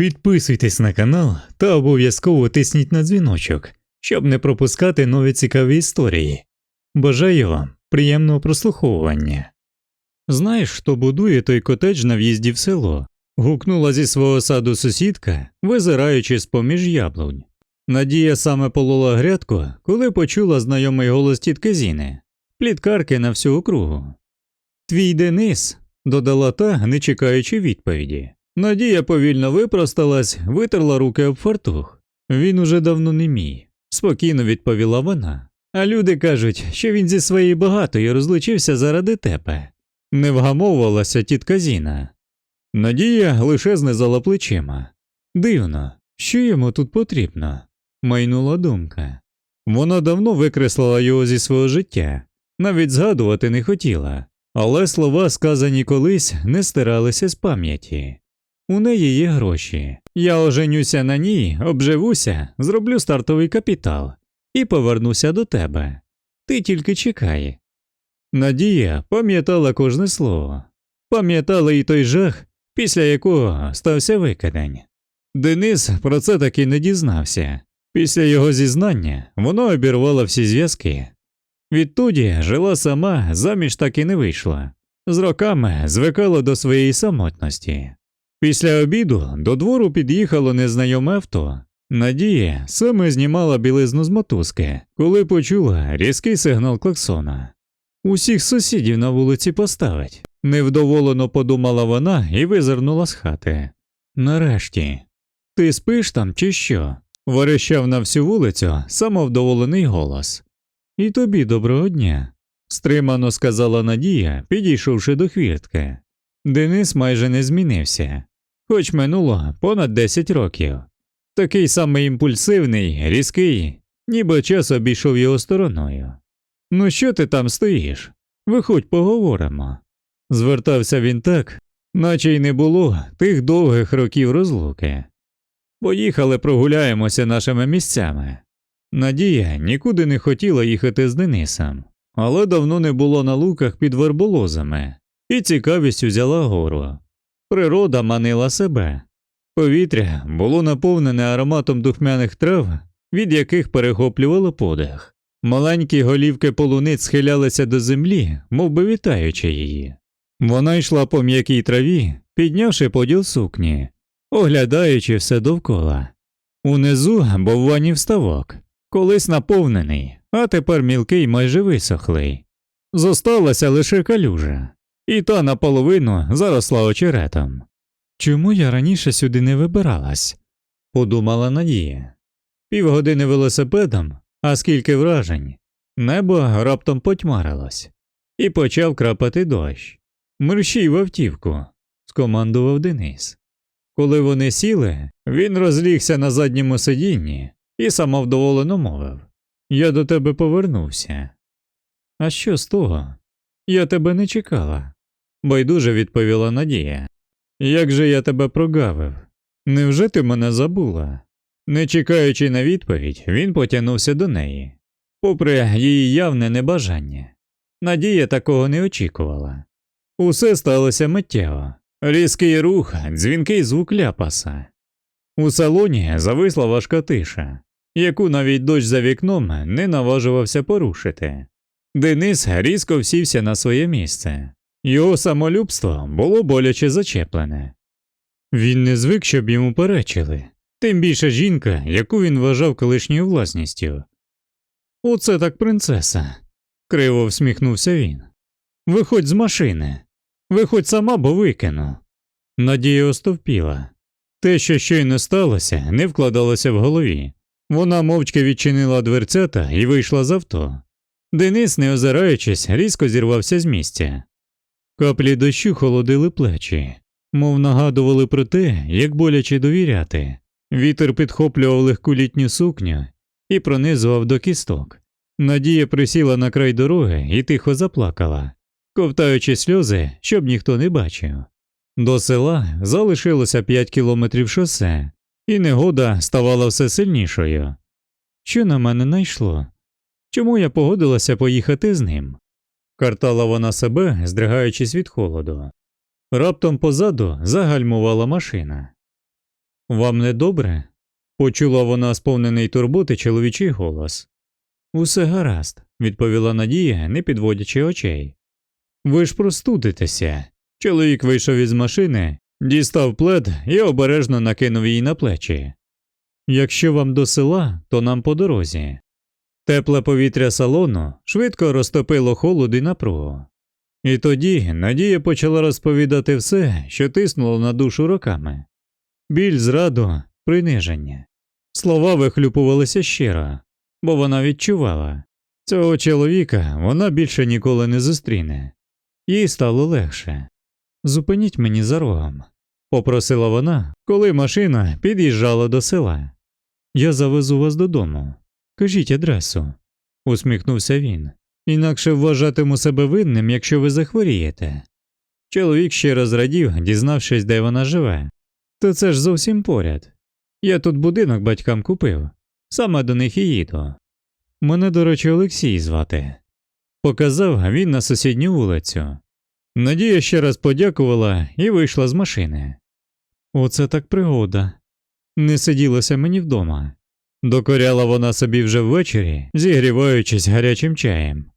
Підписуйтесь на канал та обов'язково тисніть на дзвіночок, щоб не пропускати нові цікаві історії. Бажаю вам приємного прослуховування. Знаєш, хто будує той котедж на в'їзді в село? гукнула зі свого саду сусідка, визираючи з поміж яблунь. Надія саме полола грядку, коли почула знайомий голос тітки Зіни, пліткарки на всю округу. Твій Денис, додала та, не чекаючи відповіді. Надія повільно випросталась, витерла руки об фартух. Він уже давно не мій, спокійно відповіла вона. А люди кажуть, що він зі своєю багатою розлучився заради тебе. Не вгамовувалася тітка Зіна. Надія лише знизала плечима. Дивно, що йому тут потрібно, майнула думка. Вона давно викреслила його зі свого життя, навіть згадувати не хотіла, але слова, сказані колись, не стиралися з пам'яті. У неї є гроші. Я оженюся на ній, обживуся, зроблю стартовий капітал і повернуся до тебе. Ти тільки чекай. Надія пам'ятала кожне слово, пам'ятала і той жах, після якого стався викидень. Денис про це таки не дізнався. Після його зізнання воно обірвало всі зв'язки. Відтоді жила сама, заміж так і не вийшла. З роками звикала до своєї самотності. Після обіду до двору під'їхало незнайоме авто. Надія саме знімала білизну з мотузки, коли почула різкий сигнал клаксона. Усіх сусідів на вулиці поставить. Невдоволено подумала вона і визирнула з хати. Нарешті, ти спиш там чи що? верещав на всю вулицю самовдоволений голос. І тобі доброго дня, стримано сказала Надія, підійшовши до хвіртки. Денис майже не змінився, хоч минуло понад 10 років. Такий самий імпульсивний, різкий, ніби час обійшов його стороною. Ну що ти там стоїш? Виходь, поговоримо. Звертався він так, наче й не було тих довгих років розлуки. Поїхали прогуляємося нашими місцями. Надія нікуди не хотіла їхати з Денисом, але давно не було на луках під верболозами, і цікавість взяла гору. Природа манила себе. Повітря було наповнене ароматом духмяних трав, від яких перехоплювало подих. Маленькі голівки полуниць схилялися до землі, мов би вітаючи її. Вона йшла по м'якій траві, піднявши поділ сукні, оглядаючи все довкола. Унизу бовванів ставок, колись наповнений, а тепер мілкий майже висохлий. Зосталася лише калюжа, і та наполовину заросла очеретом. Чому я раніше сюди не вибиралась? подумала Надія. Півгодини велосипедом, а скільки вражень. Небо раптом потьмарилось, і почав крапати дощ. Мерщій в автівку, скомандував Денис. Коли вони сіли, він розлігся на задньому сидінні і самовдоволено мовив Я до тебе повернувся. А що з того? Я тебе не чекала, байдуже відповіла Надія. Як же я тебе прогавив? Невже ти мене забула? Не чекаючи на відповідь, він потягнувся до неї, попри її явне небажання. Надія такого не очікувала. Усе сталося миттєво. Різкий рух, дзвінкий звук ляпаса. У салоні зависла важка тиша, яку навіть дощ за вікном не наважувався порушити. Денис різко всівся на своє місце. Його самолюбство було боляче зачеплене. Він не звик, щоб йому перечили, тим більше жінка, яку він вважав колишньою власністю. Оце так принцеса, криво всміхнувся він. Виходь з машини, виходь сама, бо викину. Надія остовпіла. Те, що щойно сталося, не вкладалося в голові. Вона мовчки відчинила дверцята і вийшла з авто. Денис, не озираючись, різко зірвався з місця. Каплі дощу холодили плечі, мов нагадували про те, як боляче довіряти. Вітер підхоплював легку літню сукню і пронизував до кісток. Надія присіла на край дороги і тихо заплакала, ковтаючи сльози, щоб ніхто не бачив. До села залишилося п'ять кілометрів шосе, і негода ставала все сильнішою. Що на мене найшло? Чому я погодилася поїхати з ним? Картала вона себе, здригаючись від холоду. Раптом позаду загальмувала машина. Вам не добре? почула вона сповнений турботи чоловічий голос. Усе гаразд, відповіла Надія, не підводячи очей. Ви ж простудитеся. Чоловік вийшов із машини, дістав плед і обережно накинув її на плечі. Якщо вам до села, то нам по дорозі. Тепле повітря салону швидко розтопило холод і напругу. І тоді Надія почала розповідати все, що тиснуло на душу роками біль, зраду, приниження. Слова вихлюпувалися щиро, бо вона відчувала цього чоловіка вона більше ніколи не зустріне. Їй стало легше. Зупиніть мені за рогом, попросила вона, коли машина під'їжджала до села. Я завезу вас додому. Кажіть адресу, усміхнувся він. Інакше вважатиму себе винним, якщо ви захворієте. Чоловік ще раз радів, дізнавшись, де вона живе. То це ж зовсім поряд. Я тут будинок батькам купив, саме до них і їду. Мене, до речі, Олексій звати. Показав він на сусідню вулицю. Надія ще раз подякувала і вийшла з машини. Оце так пригода. Не сиділося мені вдома. Докоряла вона собі вже ввечері, зігріваючись гарячим чаєм.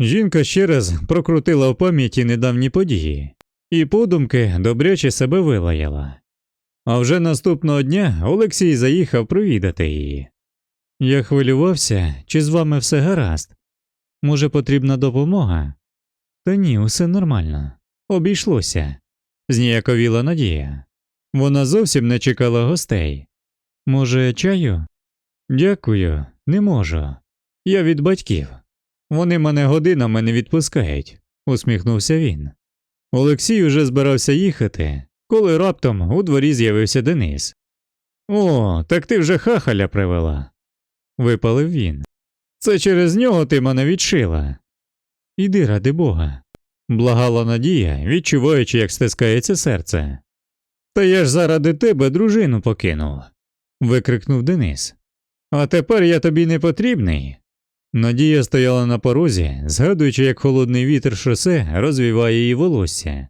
Жінка ще раз прокрутила в пам'яті недавні події і подумки добряче себе вилаяла. А вже наступного дня Олексій заїхав провідати її. Я хвилювався, чи з вами все гаразд. Може, потрібна допомога? Та ні, усе нормально. Обійшлося. Зніяковіла Надія. Вона зовсім не чекала гостей. Може, чаю? Дякую, не можу. Я від батьків. Вони мене годинами не відпускають, усміхнувся він. Олексій уже збирався їхати, коли раптом у дворі з'явився Денис. О, так ти вже хахаля привела, випалив він. Це через нього ти мене відшила. Іди, ради Бога, благала Надія, відчуваючи, як стискається серце. Та я ж заради тебе дружину покинув, викрикнув Денис. А тепер я тобі не потрібний. Надія стояла на порозі, згадуючи, як холодний вітер шосе розвіває її волосся,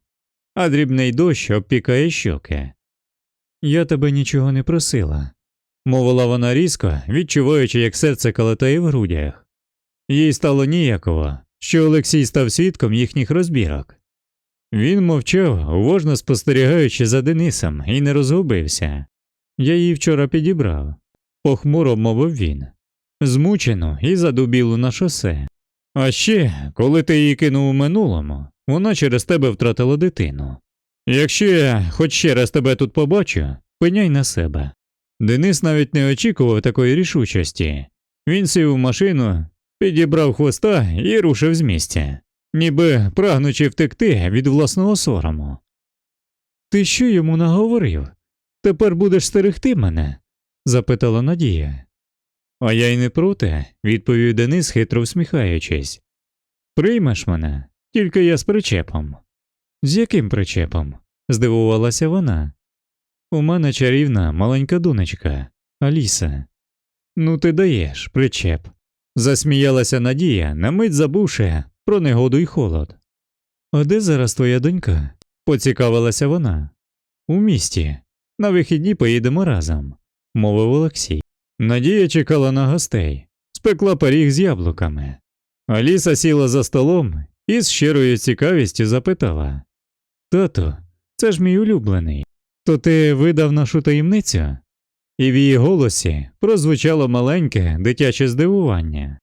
а дрібний дощ обпікає щоки. Я тебе нічого не просила, мовила вона різко, відчуваючи, як серце калатає в грудях. Їй стало ніяково, що Олексій став свідком їхніх розбірок. Він мовчав, уважно спостерігаючи за Денисом, і не розгубився. Я її вчора підібрав, похмуро мовив він, змучену і задубілу на шосе. А ще, коли ти її кинув у минулому, вона через тебе втратила дитину. Якщо я хоч ще раз тебе тут побачу, пеняй на себе. Денис навіть не очікував такої рішучості. Він сів у машину, підібрав хвоста і рушив з місця, ніби прагнучи втекти від власного сорому. Ти що йому наговорив? Тепер будеш стерегти мене? Запитала Надія. А я й не проти, відповів Денис, хитро всміхаючись. Приймеш мене, тільки я з причепом. З яким причепом? здивувалася вона. У мене чарівна маленька донечка, Аліса. Ну, ти даєш причеп. Засміялася Надія, на мить забувши про негоду й холод. А де зараз твоя донька? поцікавилася вона. У місті. На вихідні поїдемо разом, мовив Олексій. Надія чекала на гостей, спекла пиріг з яблуками. Аліса сіла за столом і з щирою цікавістю запитала Тато, це ж мій улюблений. То ти видав нашу таємницю? І в її голосі прозвучало маленьке дитяче здивування.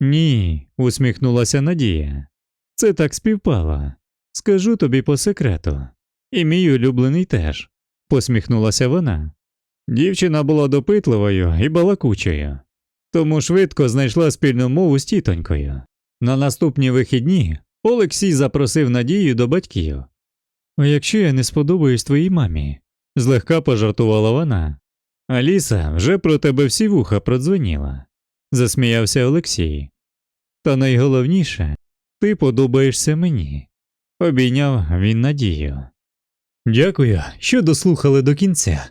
Ні, усміхнулася Надія. Це так співпало. Скажу тобі по секрету. І мій улюблений теж, посміхнулася вона. Дівчина була допитливою і балакучою, тому швидко знайшла спільну мову з тітонькою. На наступні вихідні Олексій запросив Надію до батьків. А якщо я не сподобаюсь твоїй мамі, злегка пожартувала вона. Аліса вже про тебе всі вуха продзвеніла, засміявся Олексій. Та найголовніше, ти подобаєшся мені, обійняв він Надію. Дякую, що дослухали до кінця.